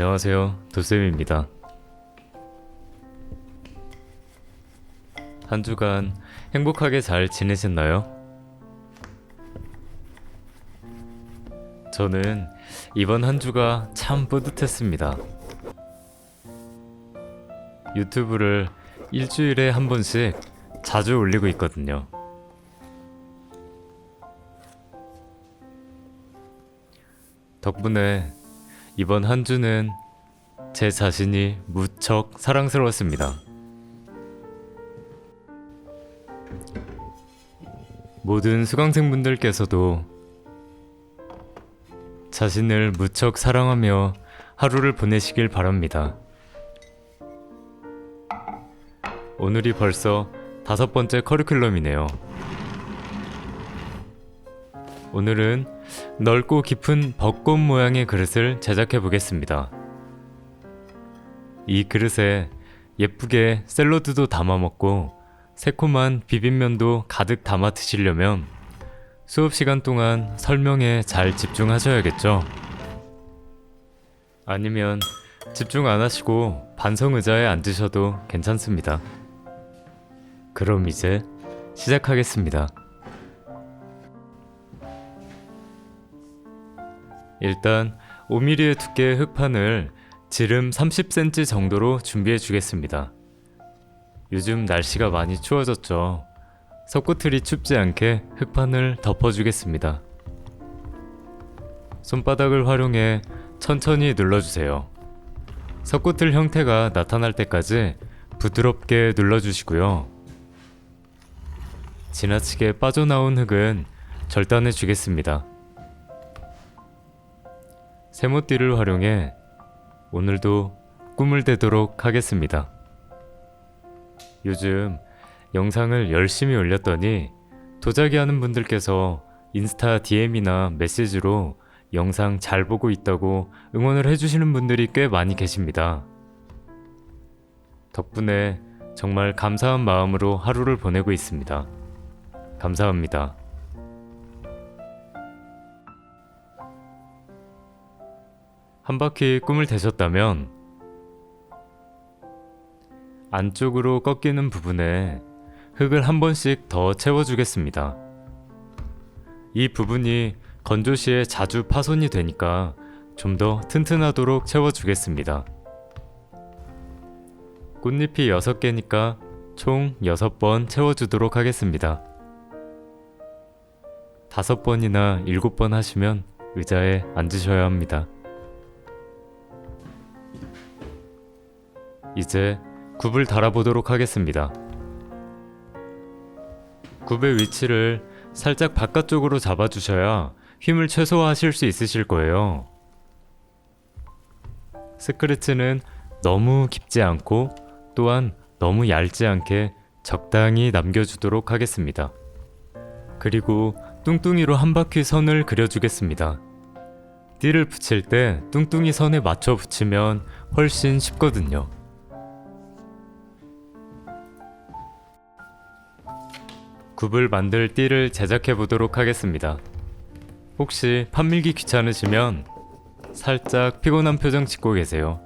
안녕하세요. 도쌤입니다. 한 주간 행복하게 잘 지내셨나요? 저는 이번 한 주가 참 뿌듯했습니다. 유튜브를 일주일에 한 번씩 자주 올리고 있거든요. 덕분에 이번 한 주는 제 자신이 무척 사랑스러웠습니다. 모든 수강생분들께서도 자신을 무척 사랑하며 하루를 보내시길 바랍니다. 오늘이 벌써 다섯 번째 커리큘럼이네요. 오늘은 넓고 깊은 벚꽃 모양의 그릇을 제작해 보겠습니다. 이 그릇에 예쁘게 샐러드도 담아 먹고 새콤한 비빔면도 가득 담아 드시려면 수업 시간 동안 설명에 잘 집중하셔야겠죠? 아니면 집중 안 하시고 반성 의자에 앉으셔도 괜찮습니다. 그럼 이제 시작하겠습니다. 일단 5mm의 두께의 흙판을 지름 30cm 정도로 준비해 주겠습니다. 요즘 날씨가 많이 추워졌죠. 석고틀이 춥지 않게 흙판을 덮어주겠습니다. 손바닥을 활용해 천천히 눌러주세요. 석고틀 형태가 나타날 때까지 부드럽게 눌러주시고요. 지나치게 빠져나온 흙은 절단해 주겠습니다. 세모띠를 활용해 오늘도 꿈을 대도록 하겠습니다. 요즘 영상을 열심히 올렸더니 도자기 하는 분들께서 인스타 DM이나 메시지로 영상 잘 보고 있다고 응원을 해주시는 분들이 꽤 많이 계십니다. 덕분에 정말 감사한 마음으로 하루를 보내고 있습니다. 감사합니다. 한 바퀴 꿈을 대셨다면 안쪽으로 꺾이는 부분에 흙을 한 번씩 더 채워주겠습니다. 이 부분이 건조 시에 자주 파손이 되니까 좀 더 튼튼하도록 채워주겠습니다. 꽃잎이 6개니까 총 6번 채워주도록 하겠습니다. 5번이나 7번 하시면 의자에 앉으셔야 합니다. 이제 굽을 달아보도록 하겠습니다. 굽의 위치를 살짝 바깥쪽으로 잡아주셔야 힘을 최소화하실 수 있으실 거예요. 스크래치는 너무 깊지 않고 또한 너무 얇지 않게 적당히 남겨주도록 하겠습니다. 그리고 뚱뚱이로 한 바퀴 선을 그려주겠습니다. 띠를 붙일 때 뚱뚱이 선에 맞춰 붙이면 훨씬 쉽거든요. 굽을 만들 띠를 제작해 보도록 하겠습니다. 혹시 판밀기 귀찮으시면 살짝 피곤한 표정 짓고 계세요.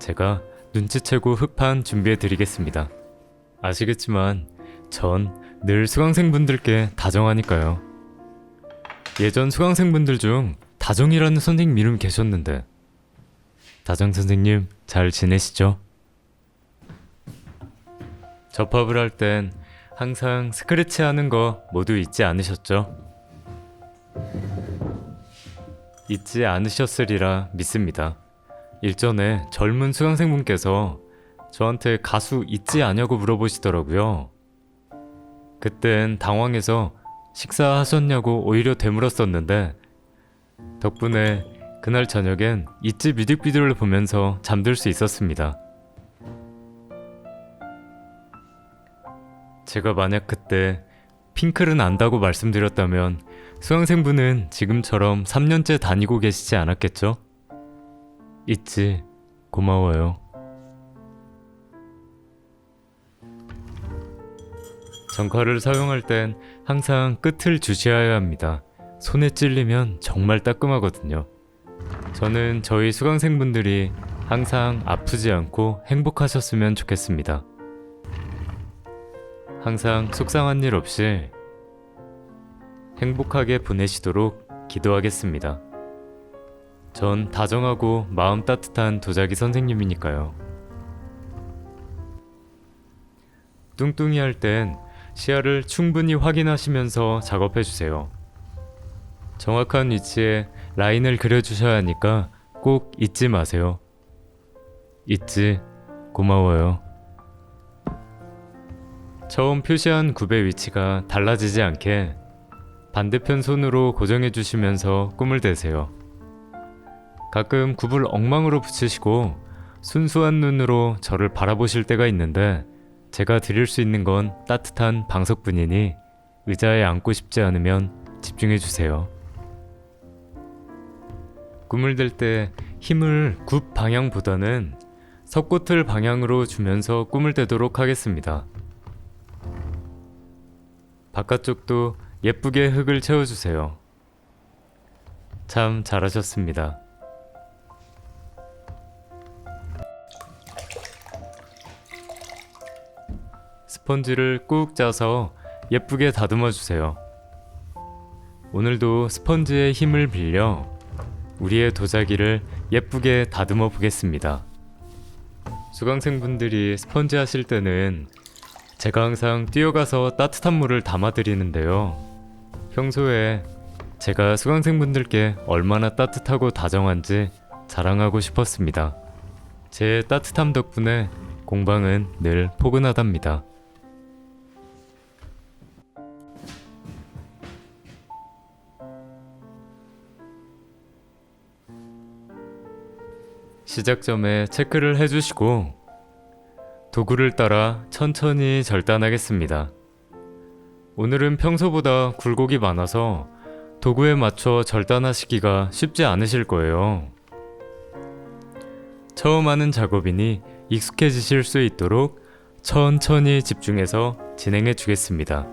제가 눈치채고 흑판 준비해 드리겠습니다. 아시겠지만 전 늘 수강생분들께 다정하니까요. 예전 수강생분들 중 다정이라는 선생님 이름 계셨는데 다정 선생님 잘 지내시죠? 접합을 할 땐 항상 스크래치 하는 거 모두 잊지 않으셨죠? 잊지 않으셨으리라 믿습니다. 일전에 젊은 수강생분께서 저한테 가수 잊지 않냐고 물어보시더라고요. 그땐 당황해서 식사하셨냐고 오히려 되물었었는데 덕분에 그날 저녁엔 잊지 뮤직비디오를 보면서 잠들 수 있었습니다. 제가 만약 그때 핑클은 안다고 말씀드렸다면 수강생분은 지금처럼 3년째 다니고 계시지 않았겠죠? 있지. 고마워요. 정칼을 사용할 땐 항상 끝을 주시해야 합니다. 손에 찔리면 정말 따끔하거든요. 저는 저희 수강생분들이 항상 아프지 않고 행복하셨으면 좋겠습니다. 항상 속상한 일 없이 행복하게 보내시도록 기도하겠습니다. 전 다정하고 마음 따뜻한 도자기 선생님이니까요. 뚱뚱이 할 땐 시야를 충분히 확인하시면서 작업해 주세요. 정확한 위치에 라인을 그려주셔야 하니까 꼭 잊지 마세요. 잊지 고마워요. 처음 표시한 굽의 위치가 달라지지 않게 반대편 손으로 고정해 주시면서 꿈을 대세요. 가끔 굽을 엉망으로 붙이시고 순수한 눈으로 저를 바라보실 때가 있는데 제가 드릴 수 있는 건 따뜻한 방석뿐이니 의자에 앉고 싶지 않으면 집중해 주세요. 꿈을 댈 때 힘을 굽 방향보다는 석고틀 방향으로 주면서 꿈을 대도록 하겠습니다. 바깥쪽도 예쁘게 흙을 채워주세요. 참 잘하셨습니다. 스펀지를 꾹 짜서 예쁘게 다듬어 주세요. 오늘도 스펀지의 힘을 빌려 우리의 도자기를 예쁘게 다듬어 보겠습니다. 수강생분들이 스펀지 하실 때는 제가 항상 뛰어가서 따뜻한 물을 담아 드리는데요. 평소에 제가 수강생분들께 얼마나 따뜻하고 다정한지 자랑하고 싶었습니다. 제 따뜻함 덕분에 공방은 늘 포근하답니다. 시작점에 체크를 해주시고 도구를 따라 천천히 절단하겠습니다. 오늘은 평소보다 굴곡이 많아서 도구에 맞춰 절단하시기가 쉽지 않으실 거예요. 처음 하는 작업이니 익숙해지실 수 있도록 천천히 집중해서 진행해 주겠습니다.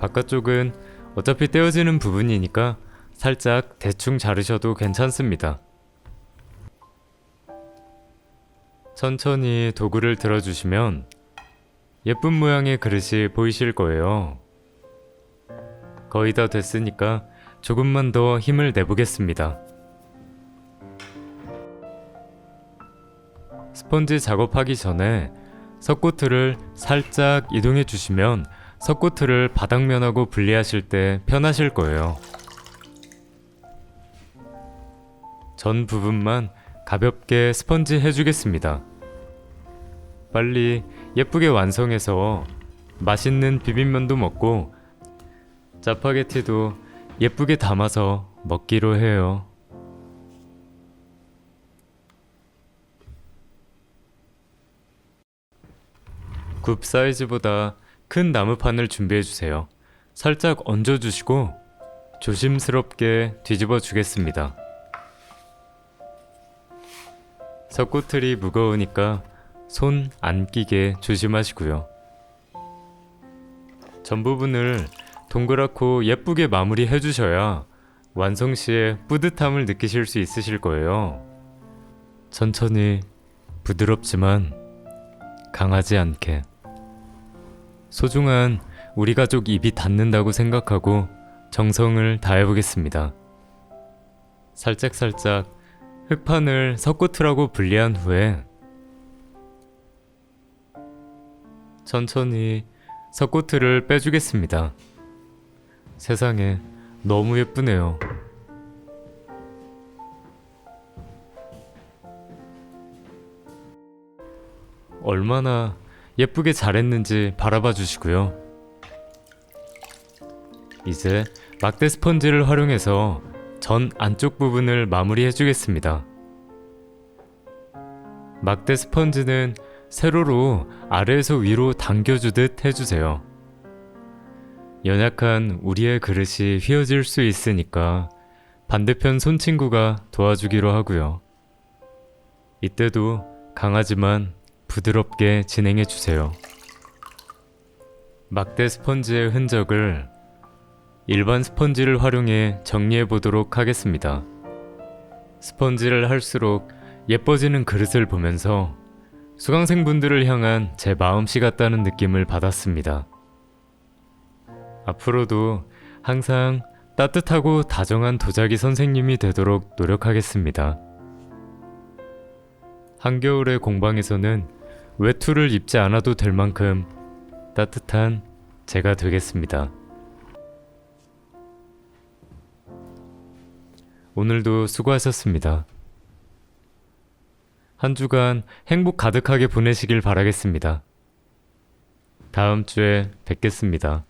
바깥쪽은 어차피 떼어지는 부분이니까 살짝 대충 자르셔도 괜찮습니다. 천천히 도구를 들어주시면 예쁜 모양의 그릇이 보이실 거예요. 거의 다 됐으니까 조금만 더 힘을 내보겠습니다. 스펀지 작업하기 전에 석고틀을 살짝 이동해 주시면 석고틀을 바닥면하고 분리하실 때 편하실 거예요. 전 부분만 가볍게 스펀지 해주겠습니다. 빨리 예쁘게 완성해서 맛있는 비빔면도 먹고 짜파게티도 예쁘게 담아서 먹기로 해요. 굽 사이즈보다 큰 나무판을 준비해 주세요. 살짝 얹어 주시고 조심스럽게 뒤집어 주겠습니다. 석고틀이 무거우니까 손 안 끼게 조심하시고요. 전 부분을 동그랗고 예쁘게 마무리해 주셔야 완성 시에 뿌듯함을 느끼실 수 있으실 거예요. 천천히 부드럽지만 강하지 않게 소중한 우리 가족 입이 닿는다고 생각하고 정성을 다해 보겠습니다. 살짝살짝 흙판을 석고틀하고 분리한 후에 천천히 석고틀을 빼주겠습니다. 세상에 너무 예쁘네요. 얼마나 예쁘게 잘했는지 바라봐 주시고요. 이제 막대 스펀지를 활용해서 전 안쪽 부분을 마무리해 주겠습니다. 막대 스펀지는 세로로 아래에서 위로 당겨주듯 해주세요. 연약한 우리의 그릇이 휘어질 수 있으니까 반대편 손친구가 도와주기로 하고요. 이때도 강하지만 부드럽게 진행해 주세요. 막대 스펀지의 흔적을 일반 스펀지를 활용해 정리해 보도록 하겠습니다. 스펀지를 할수록 예뻐지는 그릇을 보면서 수강생분들을 향한 제 마음씨 같다는 느낌을 받았습니다. 앞으로도 항상 따뜻하고 다정한 도자기 선생님이 되도록 노력하겠습니다. 한겨울의 공방에서는 외투를 입지 않아도 될 만큼 따뜻한 제가 되겠습니다. 오늘도 수고하셨습니다. 한 주간 행복 가득하게 보내시길 바라겠습니다. 다음 주에 뵙겠습니다.